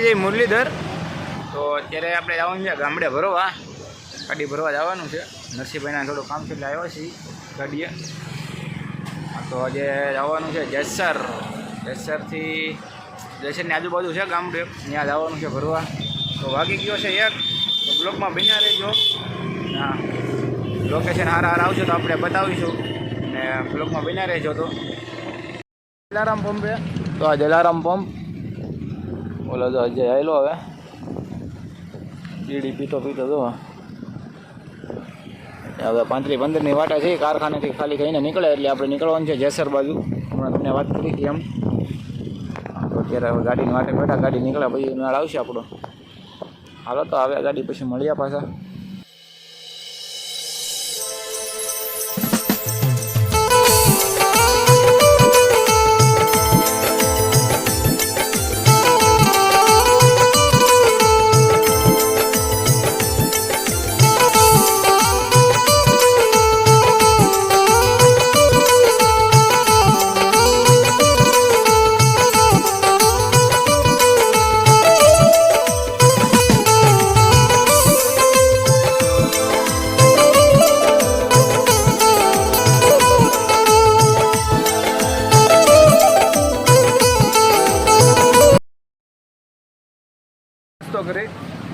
જય મુરલીધર. તો અત્યારે આપણે જવાનું છે ગામડે ભરવા. ગાડી ભરવા જવાનું છે. નરસિંહભાઈના થોડું કામ છે એટલે આવ્યો છીએ ગાડીએ. તો આજે જવાનું છે જેસર. જેસરથી, જેસરની આજુબાજુ છે ગામડે. ત્યાં જવાનું છે ભરવા. તો વાગી ગયો છે એક. તો બ્લોકમાં બન્યા રહેજો. હા. લોકેશન હારા હારા આવશે તો આપણે બતાવીશું. ને બ્લોકમાં બન્યા રહેજો તો. જલારામ પંપે. તો આ જલારામ પંપ ઓલો તો અજય આવેલો હવે. બીડી પીતો પીતો તો હવે પાંત્રી પંદરની વાટા છે કારખાનેથી ખાલી થઈને નીકળે, એટલે આપણે નીકળવાનું છે જેસર બાજુ. હમણાં તમને વાત કરી હતી એમ. અત્યારે હવે ગાડીની વાટે બેઠા, ગાડી નીકળ્યા પછી નાળ આવશે આપણો. હાલો તો આવે ગાડી પછી મળ્યા પાછા.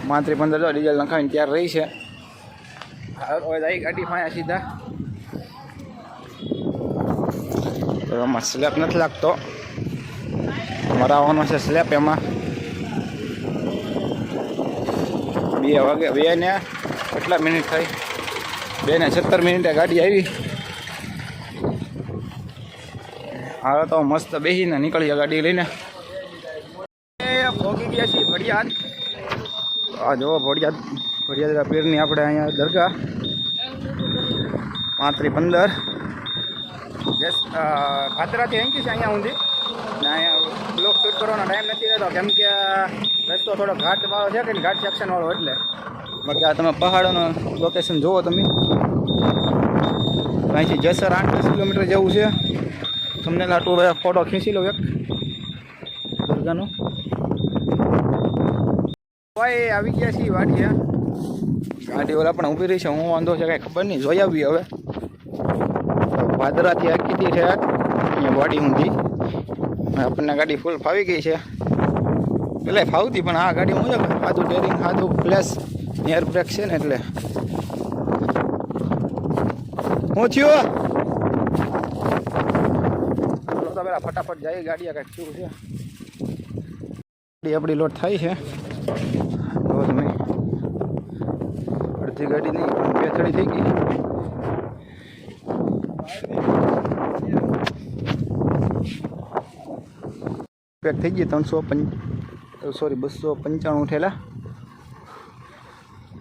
પાંત્રી પંદર જો ડીઝલ નખાવીને ત્યાર રહી છે. હવે ગાડી ફાયા સીધા. તો એમાં સ્લેપ નથી લાગતો. મરાવવાનો છે સ્લેપ એમાં. બે વાગે, બે ને કેટલા મિનિટ થઈ? બે ને સત્તર મિનિટે ગાડી આવી. હવે તો મસ્ત બેસીને નીકળીએ ગાડી લઈને. પહોંચી ગયા છીએ, ભડિયાદ. આ જુઓ ભડિયાદ ભડિયાદ પીરની આપણે અહીંયા દરગાહ પાંત્રી પંદર જસ ખાતરાથી અહીંથી છે અહીંયા ઊંધી ને અહીંયા બ્લોક શૂટ કરવાનો ટાઈમ નથી રહેતો કેમ કે રસ્તો થોડો ઘાટ વાળો છે કે ને ઘાટ સેક્શન વાળો એટલે. બાકી આ તમે પહાડોનું લોકેશન જુઓ તમે. અહીંથી જસર આઠ દસ કિલોમીટર જેવું છે. તમને લાટું ફોટો ખેંચી લો એક દરગાહનો. ભાઈ આવી ગયા છીએ વાડીએ. ગાડી ઓલા પણ ઊભી રહી છે, હું વાંધો છે કાંઈ ખબર નહીં, જોઈ આવી હવે. વાદરાથી આ કીધી છે, અહીંયા વાડી ઊંધી. આપણને ગાડી ફૂલ ફાવી ગઈ છે. એટલે ફાવતી પણ આ ગાડી છે સાદું ટેરિંગ સાદું પ્લસ એર બ્રેક છે ને એટલે. હું થયો? તો પેલા ફટાફટ જાય ગાડી કાંઈક કેવું છે. ગાડી આપણી લોટ થાય છે. અડધી ગાડી નહીં પણ બે થઈ ગઈ. પેક થઈ ગઈ ત્રણસો પંચ સોરી બસો પંચાણું થેલા.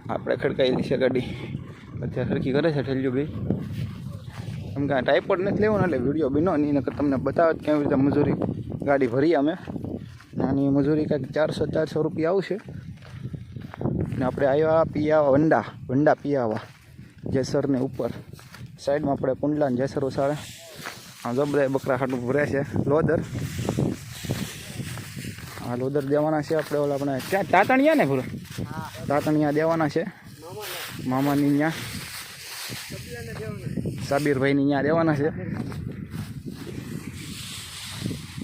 આપણે ખડકાઈ છે ગાડી. અત્યારે સરખી કરે છે ઠેલ્યું ભાઈ. એમ કે ટાઈપોડ નથી લેવાનો, એટલે વીડિયો બીનો નહીં, નકર તમને બતાવે કેવી રીતે મજૂરી ગાડી ભરી અમે. નાની મજૂરી કાંઈક ચારસો ચારસો રૂપિયા આવશે. ને આપણે આવ્યા પિયાવા, વંડા વંડા પિયાવા, જેસરને ઉપર. સાઈડમાં આપણે કુંડલા ને જેસર ઉસાળે આ જો બકરા ખાટું ભરે છે, લોદર. આ લોદર દેવાના છે આપણે ઓલા આપણે, ક્યાં? તાતણિયા ને ભૂલો? તાતણિયા દેવાના છે. મામાની ત્યાં સાબીરભાઈની ત્યાં દેવાના છે.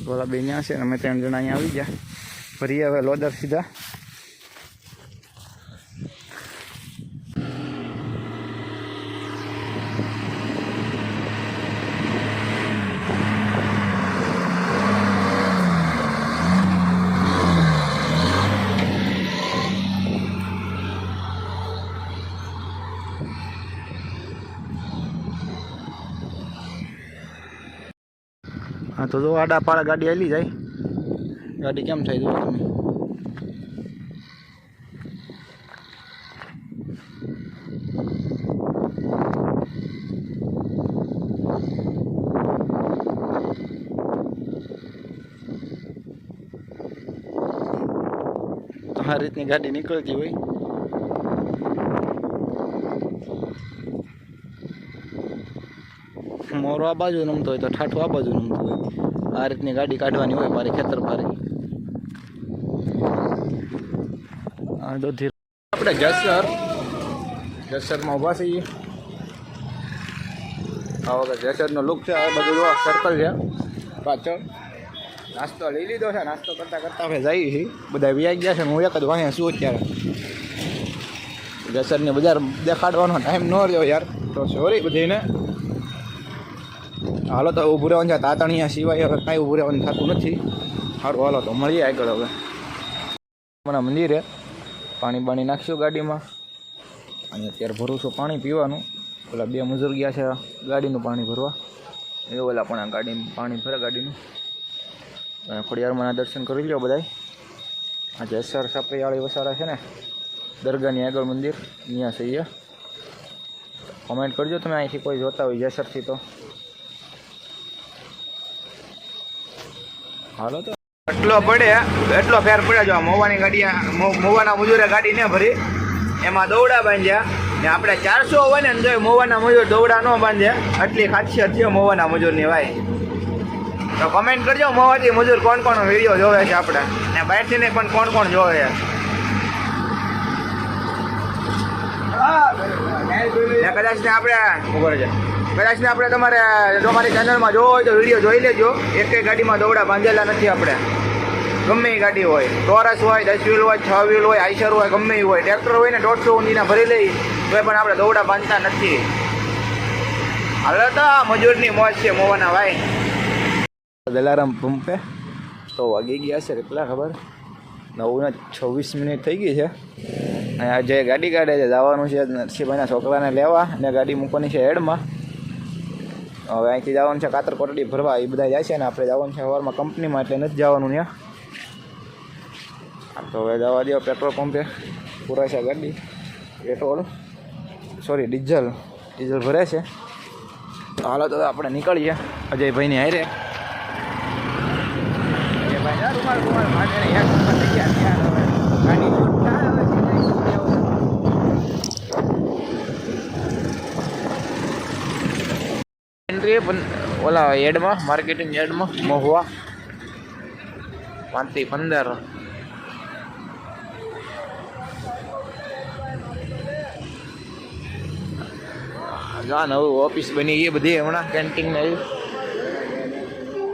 ઓલા બે ત્યાં છે અમે ત્રણ જણા અહીંયા આવી ગયા. ફરી હવે લોદર સીધા. હા, તો જો આડા પાડા ગાડી હાલી જાય. ગાડી કેમ થાય જો તમે? આ રીતની ગાડી નીકળતી હોય. મોરો આ બાજુ નમતો હોય તો ઠાઠું આ બાજુ નમતું હોય. આ રીતની ગાડી કાઢવાની હોય મારે ખેતર પારે આપણે જસર જસરમાં ઊભા છીએ. આ વખત જસરનો લુક છે, આ બધું જો સર્કલ છે. પાછળ નાસ્તો લઈ લીધો છે, નાસ્તો કરતાં કરતાં આપણે જઈએ છીએ. બધા વ્યાજ ગયા છે, હું એક જ વાંહે શું અત્યારે. જસરને બજાર દેખાડવાનો ટાઈમ ન રહ્યો યાર. તો સોરી બધીને. હાલો તો ઊભું રહેવાનું છે. તાતણિયા સિવાય હવે કાંઈ ઊભું રહેવાનું થતું નથી. સારું હાલો તો મળીએ આગળ હવે. હમણાં મંદિરે પાણી બાણી નાખશું ગાડીમાં. અને અત્યારે ભરું છું પાણી પીવાનું. ઓલા બે મજૂર ગયા છે ગાડીનું પાણી ભરવા. એ ઓલા પણ આ ગાડી પાણી ભરે ગાડીનું. અને ખોડિયારમાંના દર્શન કરી લો બધાય. આ જેસર સાપરીવાળી વસારા છે ને. દરગાહની આગળ મંદિર. અહીંયા છે કોમેન્ટ કરજો તમે અહીંથી કોઈ જોતા હોય જેસરથી તો. હાલો તો. એટલો પડે એટલો ફેર પડે જો આ મોવાની ગાડી આ મો- મોવાના મજૂરે ગાડી ને ભરી. એમાં દોવડા બાંધ્યા ને આપણે ચારસો હોય ને જો મોવાના મજૂર દોવડા ન બાંધે. એટલી ખાસિયત છે મોવાના મજૂરની ભાઈ તો કમેન્ટ કરજો મોવાથી મજૂર કોણ કોણ વીડિયો જોવે છે આપણે. ને બહારથી ને પણ કોણ કોણ જોવે છે. કદાચ ને આપણે ખબર છે કદાચ ને આપણે તમારે તમારી ચેનલમાં જોવો હોય તો વીડિયો જોઈ લેજો. એક ગાડીમાં દોવડા બાંધેલા નથી આપણે. ગમે એ ગાડી હોય. ટોરસ હોય, દસ વ્હીલ હોય, છ વ્હીલ હોય, આઈસર હોય, ગમે એ હોય. ટ્રેક્ટર હોય ને દોઢસો ઊંધીના ભરી લઈ તો પણ આપણે દોવડા બાંધતા નથી. હાલો તો મજૂરની મોજ છે મોવાના ભાઈ. દલારામ પંપે. તો વાગી ગયા છે કેટલા ખબર? નવ ને છવ્વીસ મિનિટ થઈ ગઈ છે. અને આજે ગાડી કાઢે છે, જવાનું છે નરસિંહભાઈના છોકરાને લેવા અને ગાડી મૂકવાની છે હેડમાં. હવે અહીંથી જવાનું છે કાતર કોટડી ભરવા, એ બધા જાય છે ને આપણે જવાનું છે સવારમાં કંપનીમાં એટલે નથી જવાનું ત્યાં. તો હવે જવા દો પેટ્રોલ પંપે. પૂરા છે ગાડી. પેટ્રોલ. Sorry diesel. ડીઝલ ભરે છે. તો હાલો તો આપણે નીકળીએ. અજયભાઈની હારે. અજયભાઈ ના રૂમાલ રૂમાલ માથે ને એક રૂમાલ લઈ ગયા ત્યાં હવે ગાડી છૂટતા હવે સીધા ઈ જવું. એન્ટ્રી ઓલા એડમાં માર્કેટિંગ એડમાં, મહુવા. પાંચથી પંદર. જા નવું ઓફિસ બની ગઈ બધી હમણાં કેન્ટીન ને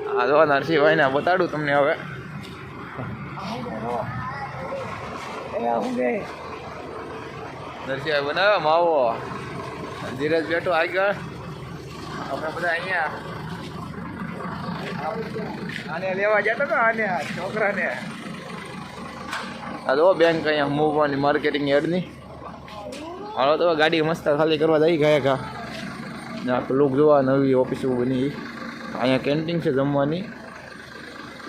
હા જો નરસિંહભાઈને બતાડું તમને હવે. નરસિંહભાઈ બનાવ્યો, માવો. ધીરજ બેઠો આગળ. અમે બધા અહીંયા. આને લેવા જતા તો આને છોકરાને. આ જો બેંક અહીંયા મૂવવાની માર્કેટિંગ એડની હાલો, તો ગાડી મસ્ત ખાલી કરવા જઈ ગયા કા ને આ લોક જોવા નવી ઓફિસ બની. અહીંયા કેન્ટીન છે જમવાની.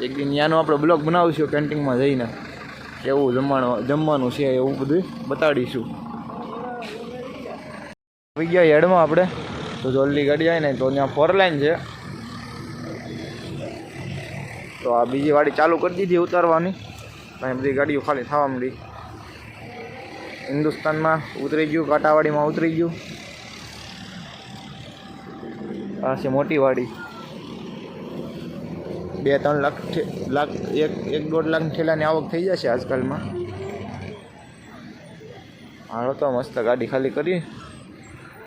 એક દિન ત્યાંનો આપણે બ્લોગ બનાવીશું કેન્ટીનમાં જઈને. કેવું જમવાનું જમવાનું છે એવું બધું બતાડીશું. આવી ગયા હેડમાં આપણે. તો જલ્દી ગાડી જાય ને તો ત્યાં ફોર લાઈન છે. તો આ બીજી વાડી ચાલુ કરી દીધી ઉતારવાની. અહીં બધી ગાડીઓ ખાલી થવા માંડી. હિન્દુસ્તાનમાં ઉતરી ગયું, કાંટાવાડીમાં ઉતરી ગયું. આ છે મોટી વાડી. બે ત્રણ લાખ લાખ, એક એક દોઢ લાખ ઠેલાની આવક થઈ જશે આજકાલમાં. હાલો તો મસ્ત ગાડી ખાલી કરી.